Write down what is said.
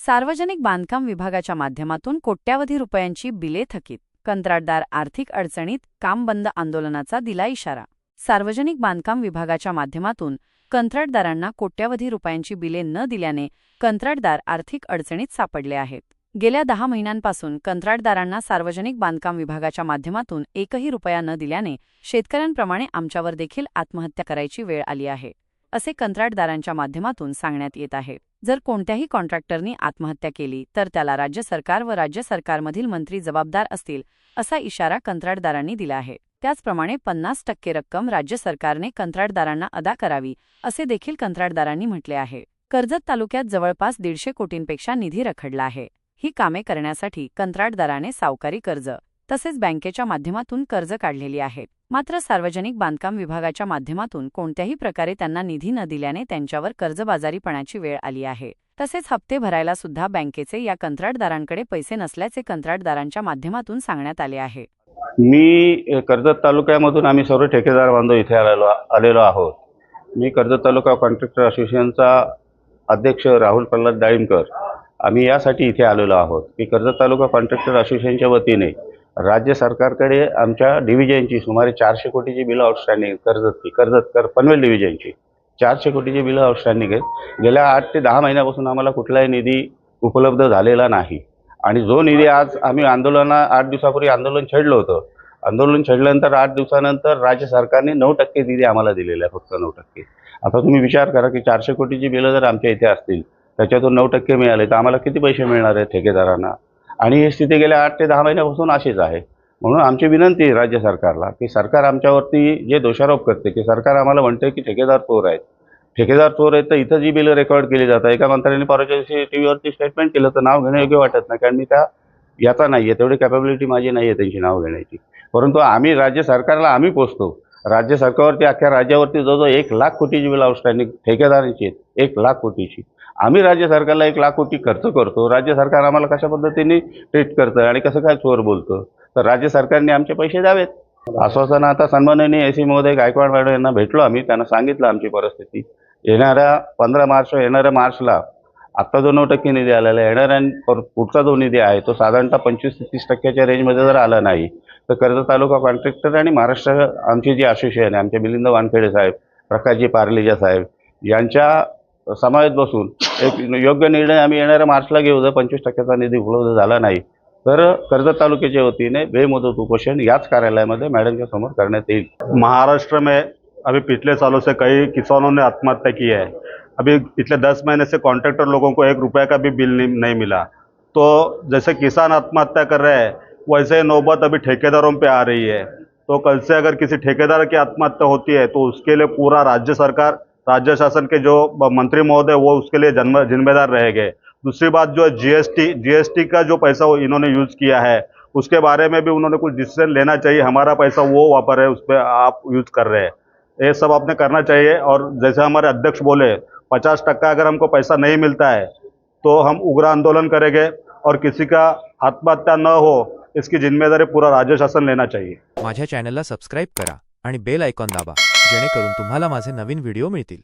सार्वजनिक बांधकाम विभागाच्या माध्यमातून कोट्यावधी रुपयांची बिले थकीत. कंत्राटदार आर्थिक अडचणीत काम बंद आंदोलनाचा दिला इशारा. सार्वजनिक बांधकाम विभागाच्या माध्यमातून कंत्राटदारांना कोट्यावधी रुपयांची बिले न दिल्याने कंत्राटदार आर्थिक अडचणीत सापडले आहेत. गेल्या दहा महिन्यांपासून कंत्राटदारांना सार्वजनिक बांधकाम विभागाच्या माध्यमातून एकही रुपया न दिल्याने शेतकऱ्यांप्रमाणे आमच्यावर देखील आत्महत्या करायची वेळ आली आहे असे कंत्राटदारांच्या माध्यमातून सांगण्यात येत आहे. जर कोणत्याही कॉन्ट्रॅक्टरनी आत्महत्या केली तर त्याला राज्य सरकार व राज्य सरकारमधील मंत्री जबाबदार असतील असा इशारा कंत्राटदारांनी दिला आहे. त्याचप्रमाणे पन्नास टक्के रक्कम राज्य सरकारने कंत्राटदारांना अदा करावी असे देखील कंत्राटदारांनी म्हटले आहे. कर्जत तालुक्यात जवळपास दीडशे कोटींपेक्षा निधी रखडला आहे. ही कामे करण्यासाठी कंत्राटदाराने सावकारी कर्ज तसेच बँकेच्या माध्यमातून कर्ज काढलेली आहेत. मात्र सार्वजनिक बांधकाम विभागाच्या माध्यमातून कोणत्याही प्रकारे त्यांना निधी न दिल्याने त्यांच्यावर कर्जबाजारीपणाची वेळ आली आहे. तसेच हप्ते भरायला सुद्धा बँकेचे या कंत्राटदारांकडे पैसे नसल्याचे कंत्राटदारांच्या माध्यमातून सांगण्यात आले आहे. मी कर्जत तालुक्यामधून आम्ही सर्व ठेकेदार बांधव इथे आलेलो आलेलो आहोत. मी कर्जत तालुका कॉन्ट्रॅक्टर असोसिएशनचा अध्यक्ष राहुल प्रल्हाद डाळिंबकर आम्ही यासाठी इथे आलेलो आहोत. की कर्जत तालुका कॉन्ट्रॅक्टर असोसिएशनच्या वतीने राज्य सरकारकडे आमच्या डिव्हिजनची सुमारे चारशे कोटीची बिलं आउटस्टँडिंग कर्जतची कर्जत कर पनवेल डिव्हिजनची. चारशे कोटीची बिलं आउटस्टँडिंग आहेत. गेल्या आठ ते दहा महिन्यापासून आम्हाला कुठलाही निधी उपलब्ध झालेला नाही. आणि जो निधी आज आम्ही आंदोलना आठ दिवसापूर्वी आंदोलन छेडलं होतं. आंदोलन छेडल्यानंतर आठ दिवसानंतर राज्य सरकारने नऊ टक्के निधी आम्हाला दिलेला आहे फक्त नऊ टक्के. आता तुम्ही विचार करा की चारशे कोटीची बिलं जर आमच्या इथे असतील त्याच्यातून नऊ टक्के मिळाले तर आम्हाला किती पैसे मिळणार आहेत ठेकेदारांना? आणि ही स्थिती गेल्या आठ ते दहा महिन्यापासून अशीच आहे. म्हणून आमची विनंती आहे राज्य सरकारला की सरकार आमच्यावरती जे दोषारोप करते की सरकार आम्हाला म्हणते की ठेकेदार चोर आहेत. ठेकेदार चोर आहेत तर इथं जी बिलं रेकॉर्ड केली जातात एका मंत्र्यांनी परवाच्या दिवशी टी व्हीवरती स्टेटमेंट केलं तर नाव घेणं योग्य वाटत नाही कारण मी त्या याचा नाही आहे तेवढी कॅपॅबिलिटी माझी नाही आहे त्यांची नाव घेण्याची. परंतु आम्ही राज्य सरकारला आम्ही पोचतो राज्य सरकारवरती अख्ख्या राज्यावरती जवळजवळ एक लाख कोटीची बिल आउटस्टँडिंग ठेकेदारांची आहेत. एक लाख कोटीची. आम्ही राज्य सरकारला एक लाख कोटी खर्च करतो. राज्य सरकार आम्हाला कशा पद्धतीने ट्रीट करतं आणि कसं काय चोर बोलतं? तर राज्य सरकारने आमचे पैसे द्यावेत. आश्वासन आता सन्माननीय ए सी. महोदय गायकवाड मॅडम यांना भेटलो आम्ही. त्यांना सांगितलं आमची परिस्थिती. येणाऱ्या पंधरा मार्च येणाऱ्या मार्चला आत्ता जो नऊ टक्के निधी आलेला आहे येणार आणि पुढचा जो निधी आहे तो साधारणतः पंचवीस ते तीस टक्क्याच्या रेंजमध्ये जर आला नाही तर कर्जत तालुका कॉन्ट्रॅक्टर आणि महाराष्ट्र आमची जी असोसिएशन आहे आमचे मिलिंद वानखेडे साहेब प्रकाशजी पार्लेजा साहेब यांच्या समावेत बसून एक योग्य निर्णय आम्ही येणाऱ्या मार्चला घेऊ जर पंचवीस टक्क्याचा निधी उपलब्ध झाला नाही तर कर्जत तालुक्याच्या वतीने बेमुदत उपोषण याच कार्यालयामध्ये मॅडमच्या समोर करण्यात येईल. महाराष्ट्र में अभी पिछले सालों से कई किसानों ने आत्महत्या की है। अभी पिछले दस महीने से कॉन्ट्रैक्टर लोगों को एक रुपये का भी बिल नहीं, नहीं मिला। तो जैसे किसान आत्महत्या कर रहे हैं वैसे नौबत अभी ठेकेदारों पे आ रही है। तो कल से अगर किसी ठेकेदार की आत्महत्या होती है तो उसके लिए पूरा राज्य सरकार राज्य शासन के जो मंत्री महोदय वो उसके लिए जन्म जिम्मेदार रहेंगे दूसरी बात जो है जीएसटी जीएसटी का जो पैसा इन्होंने यूज़ किया है उसके बारे में भी उन्होंने कुछ डिसीज़न लेना चाहिए। हमारा पैसा वो वापर है उस पर आप यूज़ कर रहे हैं। ये सब आपने करना चाहिए और जैसे हमारे अध्यक्ष बोले पचास टक्का अगर हमको पैसा नहीं मिलता है तो हम उग्र आंदोलन करेंगे और किसी का आत्महत्या न हो इसकी जिम्मेदारी पूरा राज्य शासन लेना चाहिए। माझ्या चॅनलला सबस्क्राईब करा आणि बेल आयकॉन दाबा जेणेकरून तुम्हाला माझे नवीन व्हिडिओ मिळतील.